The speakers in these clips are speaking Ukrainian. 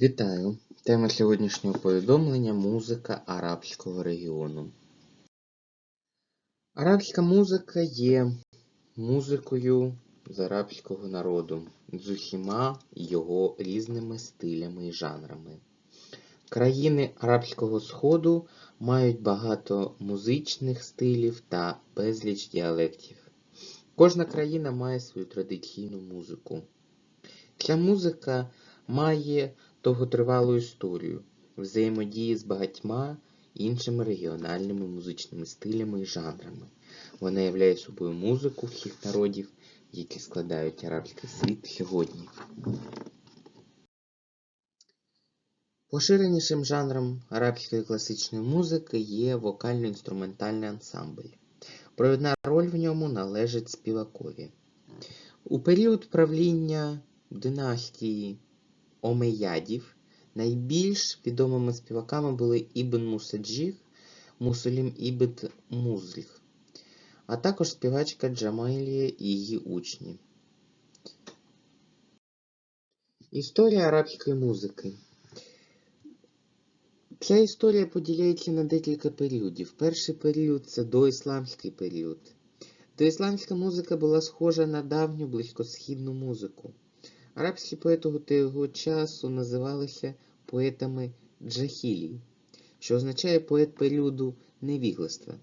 Вітаю! Тема сьогоднішнього повідомлення музика арабського регіону. Арабська музика є музикою з арабського народу з усіма його різними стилями і жанрами. Країни Арабського Сходу мають багато музичних стилів та безліч діалектів. Кожна країна має свою традиційну музику. Ця музика має довготривалу історію взаємодії з багатьма іншими регіональними музичними стилями і жанрами. Вона являє собою музику всіх народів, які складають арабський світ сьогодні. Поширенішим жанром арабської класичної музики є вокально-інструментальний ансамбль. Провідна роль в ньому належить співакові. У період правління династії Омеядів найбільш відомими співаками були Ібн Мусаджих, Мусулім Ібн Музліх, а також співачка Джамайлія і її учні. Історія арабської музики. Ця історія поділяється на декілька періодів. Перший період це доісламський період. Доісламська музика була схожа на давню близькосхідну музику. Арабські поети того часу називалися поетами джахілії, що означає поет періоду невігластва.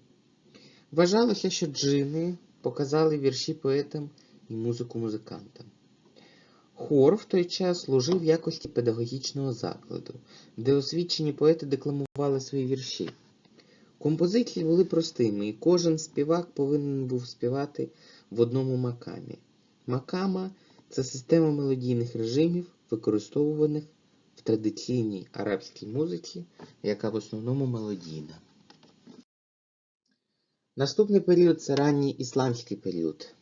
Вважалося, що джини показали вірші поетам і музику музикантам. Хор в той час служив в якості педагогічного закладу, де освічені поети декламували свої вірші. Композиції були простими, і кожен співак повинен був співати в одному макамі. Макама це система мелодійних режимів, використовуваних в традиційній арабській музиці, яка в основному мелодійна. Наступний період це ранній ісламський період.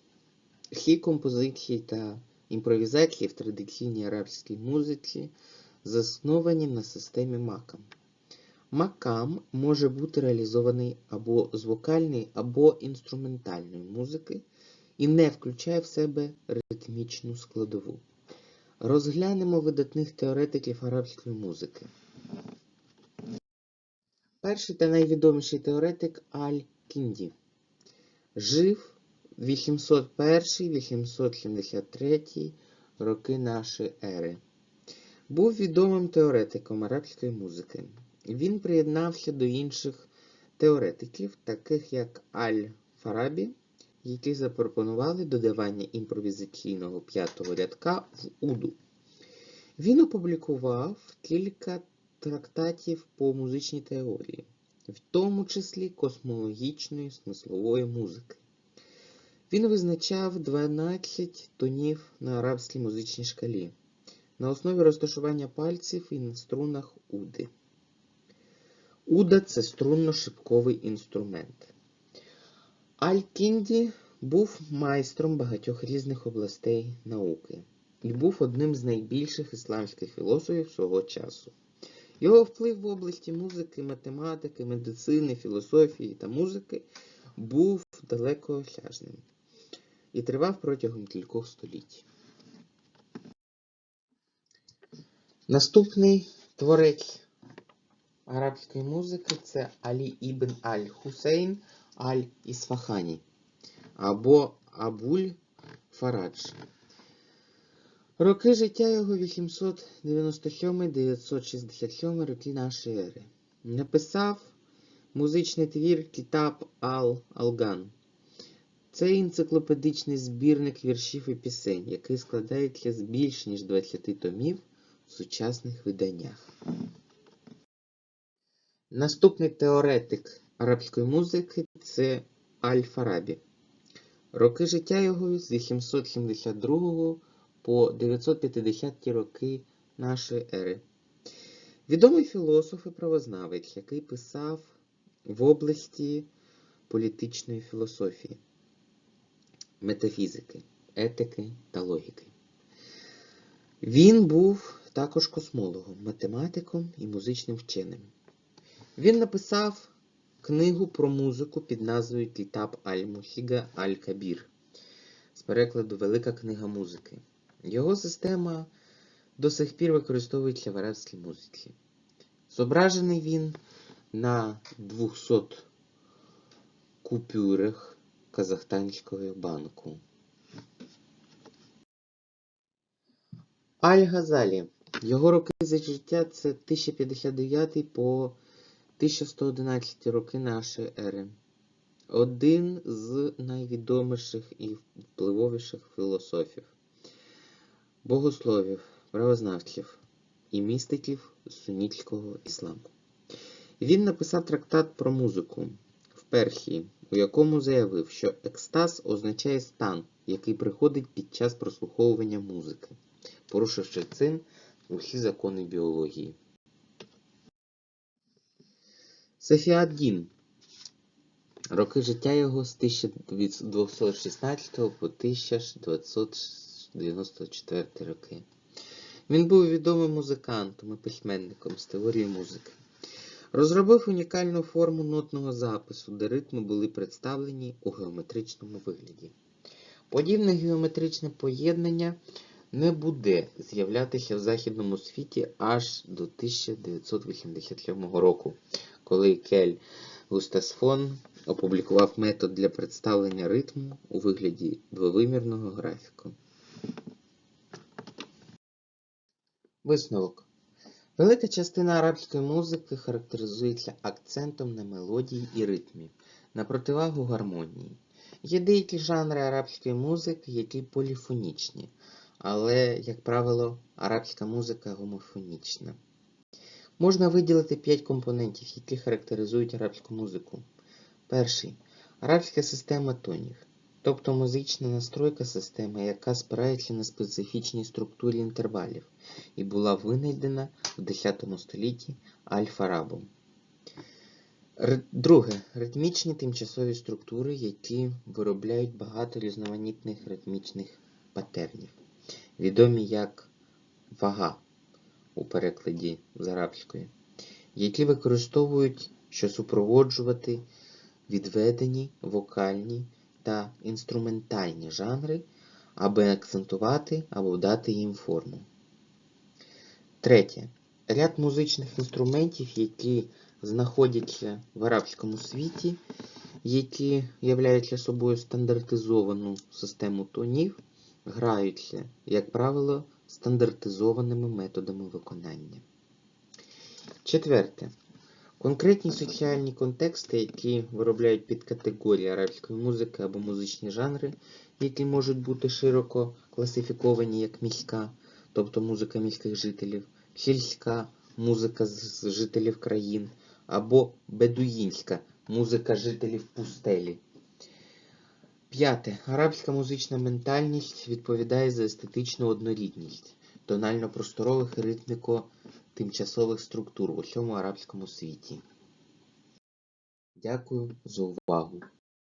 Всі композиції та імпровізації в традиційній арабській музиці засновані на системі макам. Макам може бути реалізований або з вокальної, або інструментальної музики і не включає в себе ритмічну складову. Розглянемо видатних теоретиків арабської музики. Перший та найвідоміший теоретик Аль-Кінді жив 801-873 роки нашої ери. Був відомим теоретиком арабської музики. Він приєднався до інших теоретиків, таких як Аль-Фарабі, які запропонували додавання імпровізаційного п'ятого рядка в Уду. Він опублікував кілька трактатів по музичній теорії, в тому числі космологічної смислової музики. Він визначав 12 тонів на арабській музичній шкалі на основі розташування пальців і на струнах Уди. Уда це струнно-шипковий інструмент. Аль-Кінді був майстром багатьох різних областей науки і був одним з найбільших ісламських філософів свого часу. Його вплив в області музики, математики, медицини, філософії та музики був далекоосяжним і тривав протягом кількох століть. Наступний творець арабської музики це Алі ібн Аль-Хусейн Аль-Ісфахані або Абуль Фарадж. Роки життя його 897-967 роки нашої ери. Написав музичний твір Кітаб Ал-Алган. Це енциклопедичний збірник віршів і пісень, який складається з більш ніж 20 томів в сучасних виданнях. Наступний теоретик арабської музики це Аль-Фарабі. Роки життя його з 872 по 950 роки нашої ери. Відомий філософ і правознавець, який писав в області політичної філософії, метафізики, етики та логіки. Він був також космологом, математиком і музичним вченим. Він написав книгу про музику під назвою Кітаб Аль-Мухіга Аль-Кабір з перекладу Велика книга музики. Його система до сих пір використовується в арабській музиці. Зображений він на 200 купюрах Казахстанського банку. Аль-Газалі. Його роки за життя це 1059 по 1111 роки нашої ери. Один з найвідоміших і впливовіших філософів, богословів, правознавців і містиків сунітського ісламу. Він написав трактат про музику в Перхії, у якому заявив, що екстаз означає стан, який приходить під час прослуховування музики, порушивши цим усі закони біології. Сефіаддін. Роки життя його з 1216 по 1994 роки. Він був відомим музикантом і письменником з теорії музики. Розробив унікальну форму нотного запису, де ритми були представлені у геометричному вигляді. Подібне геометричне поєднання не буде з'являтися в західному світі аж до 1987 року, коли Кель Густасфон опублікував метод для представлення ритму у вигляді двовимірного графіку. Висновок. Велика частина арабської музики характеризується акцентом на мелодії і ритмі, на противагу гармонії. Є деякі жанри арабської музики, які поліфонічні, але, як правило, арабська музика гомофонічна. Можна виділити п'ять компонентів, які характеризують арабську музику. Перший арабська система тонів, тобто музична настройка системи, яка спирається на специфічній структурі інтервалів і була винайдена в X столітті Аль-Фарабом. Друге ритмічні тимчасові структури, які виробляють багато різноманітних ритмічних патернів, відомі як вага у перекладі з арабської, які використовують, що супроводжувати відведені вокальні та інструментальні жанри, аби акцентувати або дати їм форму. Третє. Ряд музичних інструментів, які знаходяться в арабському світі, які являються собою стандартизовану систему тонів, граються, як правило, стандартизованими методами виконання. Четверте. Конкретні соціальні контексти, які виробляють підкатегорії арабської музики або музичні жанри, які можуть бути широко класифіковані як міська, тобто музика міських жителів, сільська музика з жителів країн, або бедуїнська музика жителів пустелі. П'яте. Арабська музична ментальність відповідає за естетичну однорідність тонально-просторових ритміко-тимчасових структур у всьому арабському світі. Дякую за увагу.